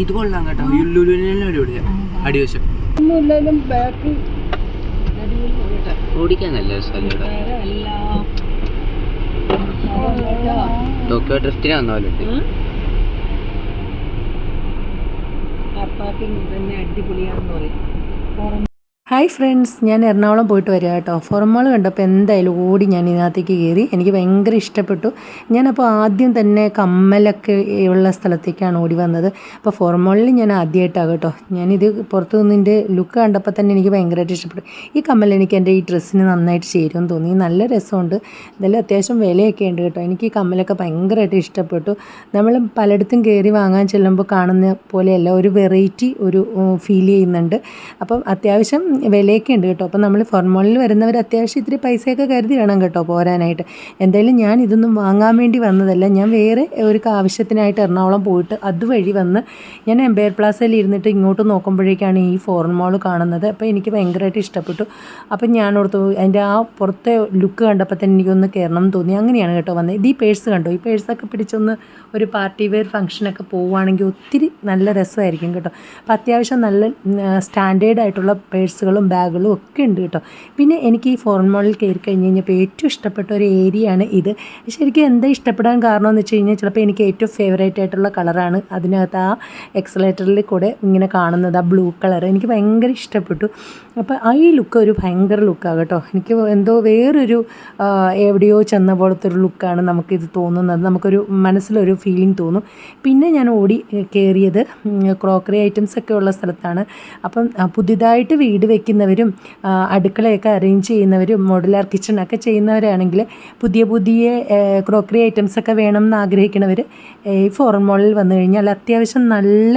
ഇത് കൊള്ളാം കേട്ടോ. ലുലുവിനെല്ലാം അടിപൊളിയാണ് അടിവശം ഓടിക്കാൻ ടോക്കിയോ അടിപൊളിയാണെന്ന് പറയും. ഹായ് ഫ്രണ്ട്സ് ഞാൻ എറണാകുളം പോയിട്ട് വരിക കേട്ടോ. ഫോർമോൾ കണ്ടപ്പോൾ എന്തായാലും ഓടി ഞാൻ ഇതിനകത്തേക്ക് കയറി എനിക്ക് ഭയങ്കര ഇഷ്ടപ്പെട്ടു. ഞാനപ്പോൾ ആദ്യം തന്നെ കമ്മലൊക്കെ ഉള്ള സ്ഥലത്തേക്കാണ് ഓടി വന്നത്. അപ്പോൾ ഫോർമോളിൽ ഞാൻ ആദ്യമായിട്ടാണ് കേട്ടോ. ഞാനിത് പുറത്തു നിന്നിന്റെ ലുക്ക് കണ്ടപ്പോൾ തന്നെ എനിക്ക് ഭയങ്കരമായിട്ട് ഇഷ്ടപ്പെട്ടു. ഈ കമ്മൽ എനിക്ക് എന്റെ ഈ ഡ്രസ്സിന് നന്നായിട്ട് ചേരുമെന്ന് തോന്നി. നല്ല രസമുണ്ട്. ഇതെല്ലാം അത്യാവശ്യം വിലയൊക്കെ ഉണ്ട് കേട്ടോ. എനിക്ക് ഈ കമ്മലൊക്കെ ഭയങ്കരമായിട്ട് ഇഷ്ടപ്പെട്ടു. നമ്മൾ പലയിടത്തും കയറി വാങ്ങാൻ ചെല്ലുമ്പോൾ കാണുന്ന പോലെയല്ല ഒരു വെറൈറ്റി ഒരു ഫീൽ ചെയ്യുന്നുണ്ട്. അപ്പം അത്യാവശ്യം വിലയൊക്കെ ഉണ്ട് കേട്ടോ. അപ്പോൾ നമ്മൾ ഫോർമോളിൽ വരുന്നവർ അത്യാവശ്യം ഇത്തിരി പൈസയൊക്കെ കരുതി വേണം കേട്ടോ പോരാനായിട്ട്. എന്തായാലും ഞാൻ ഇതൊന്നും വാങ്ങാൻ വേണ്ടി വന്നതല്ല. ഞാൻ വേറെ ഒരു ആവശ്യത്തിനായിട്ട് എറണാകുളം പോയിട്ട് അതുവഴി വന്ന് ഞാൻ എംപയർ പ്ലാസയിൽ ഇരുന്നിട്ട് ഇങ്ങോട്ട് നോക്കുമ്പോഴേക്കാണ് ഈ ഫോർമോൾ കാണുന്നത്. അപ്പോൾ എനിക്ക് ഭയങ്കരമായിട്ട് ഇഷ്ടപ്പെട്ടു. അപ്പം ഞാൻ ഓർത്തു അതിന്റെ ആ പുറത്തെ ലുക്ക് കണ്ടപ്പോൾ തന്നെ എനിക്കൊന്ന് കയറണം എന്ന് തോന്നി. അങ്ങനെയാണ് കേട്ടോ വന്നത്. ഈ പേഴ്സ് കണ്ടോ? ഈ പേഴ്സൊക്കെ പിടിച്ചൊന്ന് ഒരു പാർട്ടി വെയർ ഫംഗ്ഷനൊക്കെ പോവുകയാണെങ്കിൽ ഒത്തിരി നല്ല രസമായിരിക്കും കേട്ടോ. അപ്പോൾ അത്യാവശ്യം നല്ല സ്റ്റാൻഡേർഡ് ആയിട്ടുള്ള പേഴ്സുകളും ബാഗുകളും ഒക്കെ ഉണ്ട് കേട്ടോ. പിന്നെ എനിക്ക് ഈ ഫോറിൻ മോളിൽ കയറി കഴിഞ്ഞ് കഴിഞ്ഞപ്പോൾ ഏറ്റവും ഇഷ്ടപ്പെട്ട ഒരു ഏരിയയാണ് ഇത്. ശരിക്കും എന്താ ഇഷ്ടപ്പെടാൻ കാരണം എന്ന് വെച്ച് കഴിഞ്ഞാൽ ചിലപ്പോൾ എനിക്ക് ഏറ്റവും ഫേവറേറ്റ് ആയിട്ടുള്ള കളറാണ് അതിനകത്ത് ആ എക്സലേറ്ററിൽ കൂടെ ഇങ്ങനെ കാണുന്നത് ആ ബ്ലൂ കളർ എനിക്ക് ഭയങ്കര ഇഷ്ടപ്പെട്ടു. അപ്പോൾ ആ ഈ ലുക്ക് ഒരു ഭയങ്കര ലുക്കാണ് കേട്ടോ. എനിക്ക് എന്തോ വേറൊരു എവിടെയോ ചെന്ന പോലത്തെ ഒരു ലുക്കാണ് നമുക്കിത് തോന്നുന്നത്. നമുക്കൊരു മനസ്സിലൊരു ഫീലിംഗ് തോന്നും. പിന്നെ ഞാൻ ഓടി കയറിയത് ക്രോക്കറി ഐറ്റംസ് ഒക്കെ ഉള്ള സ്ഥലത്താണ്. അപ്പം പുതിയതായിട്ട് വീട് വെക്കുന്നവരും ആ, അടുക്കളയൊക്കെ അറേഞ്ച് ചെയ്യുന്നവരും മോഡുലാർ കിച്ചണൊക്കെ ചെയ്യുന്നവരാണെങ്കിൽ പുതിയ പുതിയ ക്രോക്കറി ഐറ്റംസ് ഒക്കെ വേണം എന്ന് ആഗ്രഹിക്കുന്നവർ ഈ ഫോറൻ മോളിൽ വന്നു കഴിഞ്ഞാൽ അത്യാവശ്യം നല്ല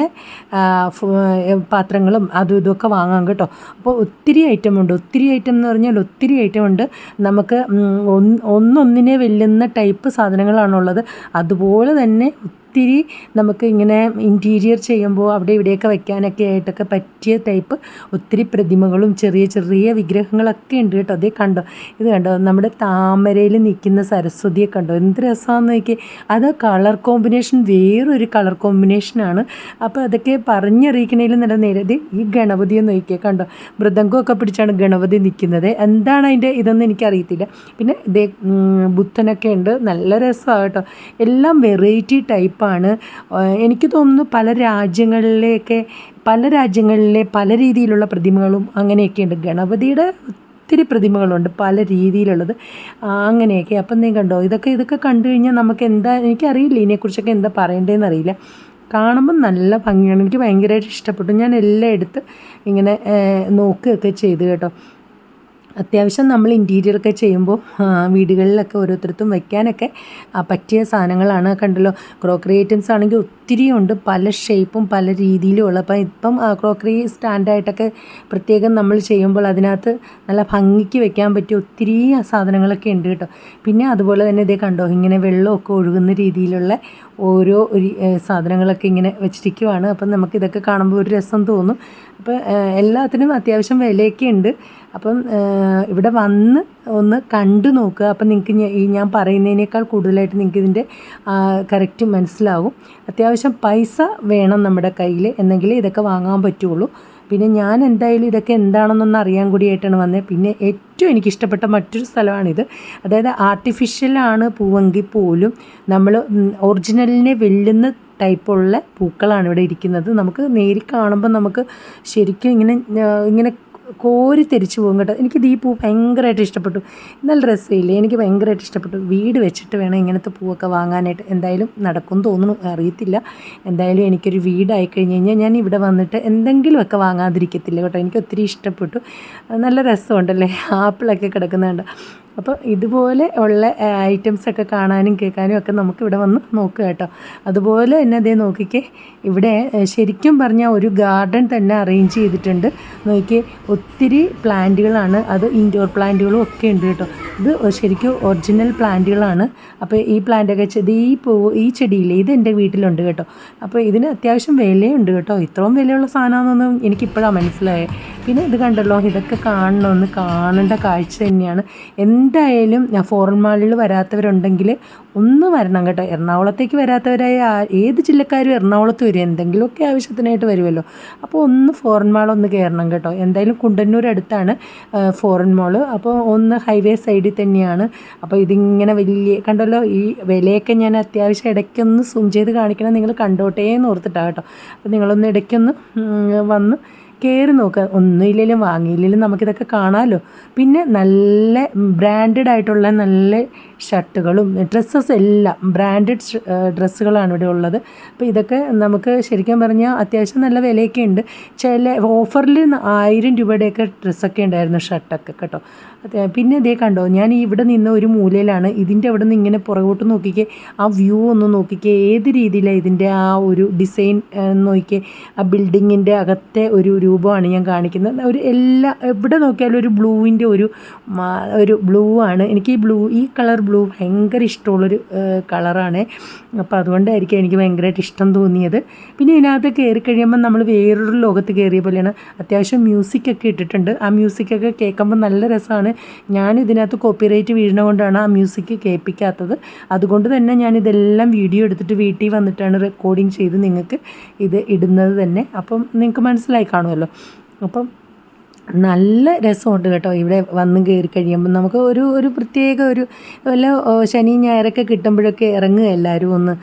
പാത്രങ്ങളും അതും ഇതുമൊക്കെ വാങ്ങാം കേട്ടോ. അപ്പോൾ ഒത്തിരി ഐറ്റം ഉണ്ട്. ഒത്തിരി ഐറ്റം എന്ന് പറഞ്ഞാൽ ഒത്തിരി ഐറ്റം ഉണ്ട്. നമുക്ക് ഒന്നൊന്നിനെ വെല്ലുന്ന ടൈപ്പ് സാധനങ്ങളാണുള്ളത്. അതുപോലെ തന്നെ ഒത്തിരി നമുക്ക് ഇങ്ങനെ ഇന്റീരിയർ ചെയ്യുമ്പോൾ അവിടെ ഇവിടെയൊക്കെ വയ്ക്കാനൊക്കെ ആയിട്ടൊക്കെ പറ്റിയ ടൈപ്പ് ഒത്തിരി പ്രതിമകളും ചെറിയ ചെറിയ വിഗ്രഹങ്ങളൊക്കെ ഉണ്ട് കേട്ടോ. അതേ കണ്ടോ? ഇത് കണ്ടോ? നമ്മുടെ താമരയിൽ നിൽക്കുന്ന സരസ്വതിയെ കണ്ടോ? എന്ത് രസമാണെന്ന് നോക്കി അത് കളർ കോമ്പിനേഷൻ വേറൊരു കളർ കോമ്പിനേഷനാണ് അപ്പോൾ അതൊക്കെ പറഞ്ഞറിയിക്കണേലും നല്ല നേരെ. ഈ ഗണപതി എന്ന് നോക്കിയാൽ കണ്ടോ? മൃദംഗമൊക്കെ പിടിച്ചാണ് ഗണപതി നിൽക്കുന്നത്. എന്താണ് അതിന്റെ ഇതൊന്നും എനിക്കറിയത്തില്ല. പിന്നെ ഇതേ ബുദ്ധനൊക്കെ ഉണ്ട്. നല്ല രസമാണ് കേട്ടോ. എല്ലാം വെറൈറ്റി ടൈപ്പാണ് എനിക്ക് തോന്നുന്നു പല രാജ്യങ്ങളിലെയൊക്കെ പല രാജ്യങ്ങളിലെ പല രീതിയിലുള്ള പ്രതിമകളും അങ്ങനെയൊക്കെയുണ്ട്. ഗണപതിയുടെ ഒത്തിരി പ്രതിമകളുണ്ട് പല രീതിയിലുള്ളത്. അങ്ങനെയൊക്കെ. അപ്പം നീ കണ്ടോ ഇതൊക്കെ ഇതൊക്കെ കണ്ടു കഴിഞ്ഞാൽ നമുക്ക് എന്താ എനിക്കറിയില്ല ഇതിനെക്കുറിച്ചൊക്കെ എന്താ പറയേണ്ടതെന്ന് അറിയില്ല. കാണുമ്പോൾ നല്ല ഭംഗിയാണ്. എനിക്ക് ഭയങ്കരമായിട്ട് ഇഷ്ടപ്പെട്ടു. ഞാൻ എല്ലാം എടുത്ത് ഇങ്ങനെ നോക്കുകയൊക്കെ ചെയ്തു കേട്ടോ. അത്യാവശ്യം നമ്മൾ ഇന്റീരിയർ ഒക്കെ ചെയ്യുമ്പോൾ വീടുകളിലൊക്കെ ഓരോരുത്തർക്കും വെക്കാനൊക്കെ പറ്റിയ സാധനങ്ങളാണ്. കണ്ടല്ലോ ക്രോക്കറി ഐറ്റംസ് ആണെങ്കിൽ ഒത്തിരി ഉണ്ട്. പല ഷേപ്പും പല രീതിയിലും ഉള്ള. അപ്പം ഇപ്പം ക്രോക്കറി സ്റ്റാൻഡായിട്ടൊക്കെ പ്രത്യേകം നമ്മൾ ചെയ്യുമ്പോൾ അതിനകത്ത് നല്ല ഭംഗിക്ക് വെക്കാൻ പറ്റിയ ഒത്തിരി സാധനങ്ങളൊക്കെ ഉണ്ട് കേട്ടോ. പിന്നെ അതുപോലെ തന്നെ ഇതേ കണ്ടോ ഇങ്ങനെ വെള്ളമൊക്കെ ഒഴുകുന്ന രീതിയിലുള്ള ഓരോ സാധനങ്ങളൊക്കെ ഇങ്ങനെ വെച്ചിരിക്കുവാണ്. അപ്പം നമുക്കിതൊക്കെ കാണുമ്പോൾ ഒരു രസം തോന്നും. അപ്പോൾ എല്ലാത്തിനും അത്യാവശ്യം വിലയൊക്കെ ഉണ്ട്. അപ്പം ഇവിടെ വന്ന് ഒന്ന് കണ്ടു നോക്കുക. അപ്പം നിങ്ങൾക്ക് ഈ ഞാൻ പറയുന്നതിനേക്കാൾ കൂടുതലായിട്ട് നിങ്ങൾക്ക് ഇതിന്റെ കറക്റ്റ് മനസ്സിലാവും. അത്യാവശ്യം പൈസ വേണം നമ്മുടെ കയ്യിൽ. എന്നെങ്കിലേ ഇതൊക്കെ വാങ്ങാൻ പറ്റുള്ളൂ. പിന്നെ ഞാൻ എന്തായാലും ഇതൊക്കെ എന്താണെന്നൊന്ന് അറിയാൻ കൂടിയായിട്ടാണ് വന്നത് പിന്നെ ഏറ്റവും എനിക്കിഷ്ടപ്പെട്ട മറ്റൊരു സ്ഥലമാണിത്. അതായത് ആർട്ടിഫിഷ്യലാണ് പൂവെങ്കിൽ പോലും നമ്മൾ ഒറിജിനലിനെ വെല്ലുന്ന ടൈപ്പുള്ള പൂക്കളാണ് ഇവിടെ ഇരിക്കുന്നത്. നമുക്ക് നേരി കാണുമ്പോൾ നമുക്ക് ശരിക്കും ഇങ്ങനെ ഇങ്ങനെ കോരി തിരിച്ചു പോകും കേട്ടോ. എനിക്ക് ഈ പൂ ഭയങ്കരമായിട്ട് ഇഷ്ടപ്പെട്ടു. നല്ല രസമില്ലേ? എനിക്ക് ഭയങ്കരമായിട്ട് ഇഷ്ടപ്പെട്ടു. വീട് വെച്ചിട്ട് വേണം ഇങ്ങനത്തെ പൂവൊക്കെ വാങ്ങാനായിട്ട്. എന്തായാലും നടക്കും തോന്നുന്നു. അറിയത്തില്ല. എന്തായാലും എനിക്കൊരു വീടായി കഴിഞ്ഞ് കഴിഞ്ഞാൽ ഞാൻ ഇവിടെ വന്നിട്ട് എന്തെങ്കിലുമൊക്കെ വാങ്ങാതിരിക്കത്തില്ല കേട്ടോ. എനിക്ക് ഒത്തിരി ഇഷ്ടപ്പെട്ടു. നല്ല രസമുണ്ടല്ലേ? ആപ്പിളൊക്കെ കിടക്കുന്നുണ്ട്. അപ്പോൾ ഇതുപോലെ ഉള്ള ഐറ്റംസ് ഒക്കെ കാണാനും കേൾക്കാനും ഒക്കെ നമുക്ക് ഇവിടെ വന്ന് നോക്കുക കേട്ടോ. അതുപോലെ തന്നെ അതേ നോക്കിക്കേ ഇവിടെ ശരിക്കും പറഞ്ഞാൽ ഒരു ഗാർഡൻ തന്നെ അറേഞ്ച് ചെയ്തിട്ടുണ്ട്. നോക്കി ഒത്തിരി പ്ലാന്റുകളാണ്. അത് ഇൻഡോർ പ്ലാന്റുകളും ഒക്കെ ഉണ്ട് കേട്ടോ. ഇത് ശരിക്കും ഒറിജിനൽ പ്ലാന്റുകളാണ്. അപ്പോൾ ഈ പ്ലാന്റൊക്കെ ചെടി ഈ പൂവ് ഈ ചെടിയില്ലേ ഇത് എന്റെ വീട്ടിലുണ്ട് കേട്ടോ. അപ്പോൾ ഇതിന് അത്യാവശ്യം വിലയുണ്ട് കേട്ടോ. ഇത്രയും വിലയുള്ള സാധനമാണെന്നൊന്നും എനിക്കിപ്പോഴാണ് മനസ്സിലായത്. പിന്നെ ഇത് കണ്ടല്ലോ ഇതൊക്കെ കാണണമെന്ന് കാണേണ്ട കാഴ്ച തന്നെയാണ്. എന്തായാലും ഞാൻ ഫോറിൻ മാളിൽ വരാത്തവരുണ്ടെങ്കിൽ ഒന്ന് വരണം കേട്ടോ. എറണാകുളത്തേക്ക് വരാത്തവരായ ഏത് ജില്ലക്കാരും എറണാകുളത്ത് വരും. എന്തെങ്കിലുമൊക്കെ ആവശ്യത്തിനായിട്ട് വരുമല്ലോ അപ്പോൾ ഒന്ന് ഫോറിൻ മാൾ ഒന്ന് കയറണം കേട്ടോ. എന്തായാലും കുണ്ടന്നൂർ അടുത്താണ് ഫോറിൻ മാൾ അപ്പോൾ ഒന്ന് ഹൈവേ സൈഡിൽ തന്നെയാണ്. അപ്പോൾ ഇതിങ്ങനെ വലിയ കണ്ടല്ലോ ഈ വിലയൊക്കെ ഞാൻ അത്യാവശ്യം ഇടയ്ക്കൊന്ന് സൂം ചെയ്ത് കാണിക്കണം. നിങ്ങൾ കണ്ടോട്ടേ എന്ന് ഓർത്തിട്ടാണ് കേട്ടോ. അപ്പോൾ നിങ്ങളൊന്ന് ഇടയ്ക്കൊന്ന് വന്ന് കയറി നോക്കുക ഒന്നുമില്ലെങ്കിലും വാങ്ങിയില്ലെങ്കിലും നമുക്കിതൊക്കെ കാണാമല്ലോ പിന്നെ നല്ല ബ്രാൻഡഡ് ആയിട്ടുള്ള നല്ല ഷർട്ടുകളും ഡ്രസ്സസ് എല്ലാം ബ്രാൻഡഡ് ഡ്രസ്സുകളാണ് ഇവിടെ ഉള്ളത്. അപ്പോൾ ഇതൊക്കെ നമുക്ക് ശരിക്കും പറഞ്ഞാൽ അത്യാവശ്യം നല്ല വിലയൊക്കെ ഉണ്ട്. ചില ഓഫറിൽ ആയിരം രൂപയുടെയൊക്കെ ഡ്രസ്സൊക്കെ ഉണ്ടായിരുന്നു ഷർട്ടൊക്കെ കേട്ടോ. പിന്നെ ഇതേ കണ്ടോ ഞാൻ ഇവിടെ നിന്ന് ഒരു മൂലയിലാണ് ഇതിന്റെ അവിടെ നിന്ന് ഇങ്ങനെ പുറകോട്ട് നോക്കിക്കേ ആ വ്യൂ ഒന്ന് നോക്കിക്കേ ഏത് രീതിയിലാണ് ഇതിന്റെ ആ ഒരു ഡിസൈൻ നോക്കിക്കേ ആ ബിൽഡിങ്ങിന്റെ അകത്തെ ഒരു രൂപമാണ് ഞാൻ കാണിക്കുന്നത്. ഒരു എല്ലാ എവിടെ നോക്കിയാലും ഒരു ബ്ലൂവിന്റെ ഒരു ഒരു ബ്ലൂ ആണ്. എനിക്ക് ഈ ബ്ലൂ ഈ കളർ ബ്ലൂ ഭയങ്കര ഇഷ്ടമുള്ളൊരു കളറാണ് അപ്പോൾ അതുകൊണ്ടായിരിക്കും എനിക്ക് ഭയങ്കരമായിട്ട് ഇഷ്ടം തോന്നിയത്. പിന്നെ ഇതിനകത്ത് കയറി കഴിയുമ്പോൾ നമ്മൾ വേറൊരു ലോകത്ത് കയറിയ പോലെയാണ്. അത്യാവശ്യം മ്യൂസിക്കൊക്കെ ഇട്ടിട്ടുണ്ട്. ആ മ്യൂസിക്കൊക്കെ കേൾക്കുമ്പോൾ നല്ല രസമാണ് ഞാൻ ഇതിനകത്ത് കോപ്പിറൈറ്റ് വീഴുന്ന കൊണ്ടാണ് ആ മ്യൂസിക് കേൾപ്പിക്കാത്തത്. അതുകൊണ്ട് തന്നെ ഞാൻ ഇതെല്ലാം വീഡിയോ എടുത്തിട്ട് വീട്ടിൽ വന്നിട്ടാണ് റെക്കോർഡിങ് ചെയ്ത് നിങ്ങൾക്ക് ഇത് ഇടുന്നത് തന്നെ. അപ്പം നിങ്ങൾക്ക് മനസ്സിലായി കാണുമല്ലോ. അപ്പം നല്ല രസമുണ്ട് കേട്ടോ. ഇവിടെ വന്ന് കയറി കഴിയുമ്പോൾ നമുക്ക് ഒരു ഒരു പ്രത്യേക ഒരു വല്ല ശനി ഞായറൊക്കെ കിട്ടുമ്പോഴൊക്കെ ഇറങ്ങുക എല്ലാവരും ഒന്ന്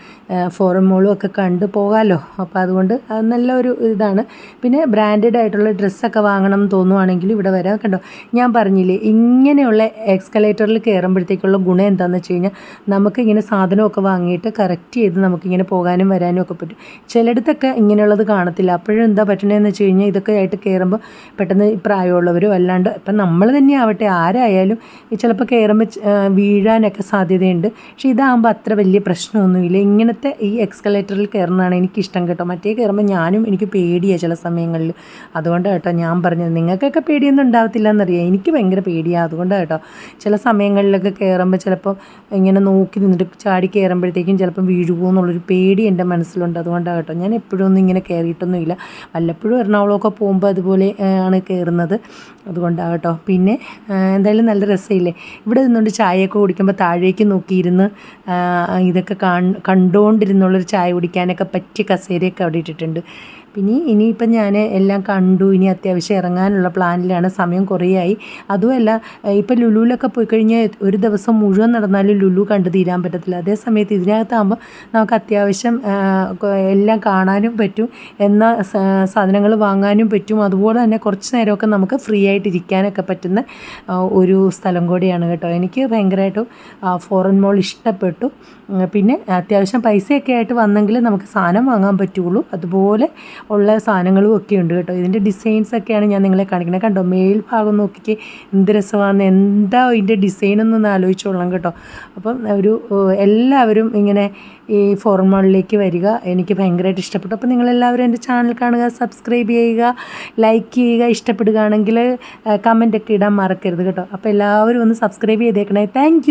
ഫോറൻ മോളും ഒക്കെ കണ്ട് പോകാമല്ലോ അപ്പോൾ അതുകൊണ്ട് അത് നല്ല ഒരു ഇതാണ്. പിന്നെ ബ്രാൻഡഡ് ആയിട്ടുള്ള ഡ്രസ്സൊക്കെ വാങ്ങണം എന്ന് തോന്നുവാണെങ്കിൽ ഇവിടെ വരാം. കണ്ടോ ഞാൻ പറഞ്ഞില്ലേ ഇങ്ങനെയുള്ള എക്സ്കലേറ്ററിൽ കയറുമ്പോഴത്തേക്കുള്ള ഗുണം എന്താണെന്ന് വെച്ച് കഴിഞ്ഞാൽ നമുക്ക് ഇങ്ങനെ സാധനമൊക്കെ വാങ്ങിയിട്ട് കറക്റ്റ് ചെയ്ത് നമുക്കിങ്ങനെ പോകാനും വരാനും ഒക്കെ പറ്റും. ചിലയിടത്തൊക്കെ ഇങ്ങനെയുള്ളത് കാണത്തില്ല. അപ്പോഴും എന്താ പറ്റണതെന്ന് വെച്ച് കഴിഞ്ഞാൽ ഇതൊക്കെ ആയിട്ട് കയറുമ്പോൾ പെട്ടെന്ന് പ്രായമുള്ളവരും അല്ലാണ്ട് ഇപ്പം നമ്മൾ തന്നെ ആവട്ടെ ആരായാലും ചിലപ്പോൾ കയറുമ്പോൾ വീഴാനൊക്കെ സാധ്യതയുണ്ട്. പക്ഷേ ഇതാകുമ്പോൾ അത്ര വലിയ പ്രശ്നമൊന്നുമില്ല. ഇങ്ങനത്തെ ഈ എക്സ്കലേറ്ററിൽ കയറുന്നതാണ് എനിക്കിഷ്ടം കേട്ടോ. മറ്റേ കയറുമ്പോൾ ഞാനും എനിക്ക് പേടിയാണ് ചില സമയങ്ങളിൽ അതുകൊണ്ട് കേട്ടോ ഞാൻ പറഞ്ഞത്. നിങ്ങൾക്കൊക്കെ പേടിയൊന്നും ഉണ്ടാവത്തില്ല എന്നറിയാം എനിക്ക് ഭയങ്കര പേടിയാണ് അതുകൊണ്ടാണ് കേട്ടോ ചില സമയങ്ങളിലൊക്കെ കയറുമ്പോൾ ചിലപ്പോൾ ഇങ്ങനെ നോക്കി നിന്നിട്ട് ചാടി കയറുമ്പോഴത്തേക്കും ചിലപ്പം വീഴുമോ എന്നുള്ളൊരു പേടി എന്റെ മനസ്സിലുണ്ട്. അതുകൊണ്ടാണ് കേട്ടോ ഞാൻ എപ്പോഴും ഒന്നും ഇങ്ങനെ കയറിയിട്ടൊന്നുമില്ല. വല്ലപ്പോഴും എറണാകുളമൊക്കെ പോകുമ്പോൾ അതുപോലെ ആണ് കയറുന്നത്. അതുകൊണ്ടാണ് കേട്ടോ. പിന്നെ എന്തായാലും നല്ല രസമില്ലേ? ഇവിടെ നിന്നുകൊണ്ട് ചായയൊക്കെ കുടിക്കുമ്പോൾ താഴേക്ക് നോക്കിയിരുന്ന് ഇതൊക്കെ കാണ് കണ്ടുകൊണ്ടിരുന്നുള്ളൊരു ചായ കുടിക്കാനൊക്കെ പറ്റിയ കസേരയൊക്കെ അവിടെ ഇട്ടിട്ടുണ്ട്. പിന്നെ ഇനിയിപ്പം ഞാൻ എല്ലാം കണ്ടു. ഇനി അത്യാവശ്യം ഇറങ്ങാനുള്ള പ്ലാനിലാണ്. സമയം കുറേയായി. അതുമല്ല ഇപ്പം ലുലുവിലൊക്കെ പോയി കഴിഞ്ഞാൽ ഒരു ദിവസം മുഴുവൻ നടന്നാലും ലുലു കണ്ടു തീരാൻ പറ്റത്തില്ല. അതേ സമയത്ത് ഇതിനകത്താകുമ്പോൾ നമുക്ക് അത്യാവശ്യം എല്ലാം കാണാനും പറ്റും. എന്ന സാധനങ്ങൾ വാങ്ങാനും പറ്റും. അതുപോലെ തന്നെ കുറച്ച് നേരമൊക്കെ നമുക്ക് ഫ്രീ ആയിട്ട് ഇരിക്കാനൊക്കെ പറ്റുന്ന ഒരു സ്ഥലം കൂടിയാണ് കേട്ടോ. എനിക്ക് ഭയങ്കരമായിട്ടും ഫോറിൻ മോൾ ഇഷ്ടപ്പെട്ടു. പിന്നെ അത്യാവശ്യം പൈസയൊക്കെ ആയിട്ട് വന്നെങ്കിൽ നമുക്ക് സാധനം വാങ്ങാൻ പറ്റുള്ളൂ. അതുപോലെ ഉള്ള സാധനങ്ങളും ഒക്കെ ഉണ്ട് കേട്ടോ. ഇതിന്റെ ഡിസൈൻസ് ഒക്കെയാണ് ഞാൻ നിങ്ങളെ കാണിക്കുന്നത്. കണ്ടോ? മേൽഭാഗം നോക്കിക്ക് എന്ത് രസമാണ് എന്താ ഇതിന്റെ ഡിസൈൻ എന്നൊന്ന് ആലോചിച്ചോളാം കേട്ടോ. അപ്പം ഒരു എല്ലാവരും ഇങ്ങനെ ഈ ഫോറിൻ മാളിലേക്ക് വരിക. എനിക്ക് ഭയങ്കരമായിട്ട് ഇഷ്ടപ്പെട്ടു. അപ്പോൾ നിങ്ങളെല്ലാവരും എന്റെ ചാനൽ കാണുക സബ്സ്ക്രൈബ് ചെയ്യുക ലൈക്ക് ചെയ്യുക ഇഷ്ടപ്പെടുകയാണെങ്കിൽ കമന്റൊക്കെ ഇടാൻ മറക്കരുത് കേട്ടോ. അപ്പോൾ എല്ലാവരും ഒന്ന് സബ്സ്ക്രൈബ് ചെയ്തേക്കണേ. താങ്ക്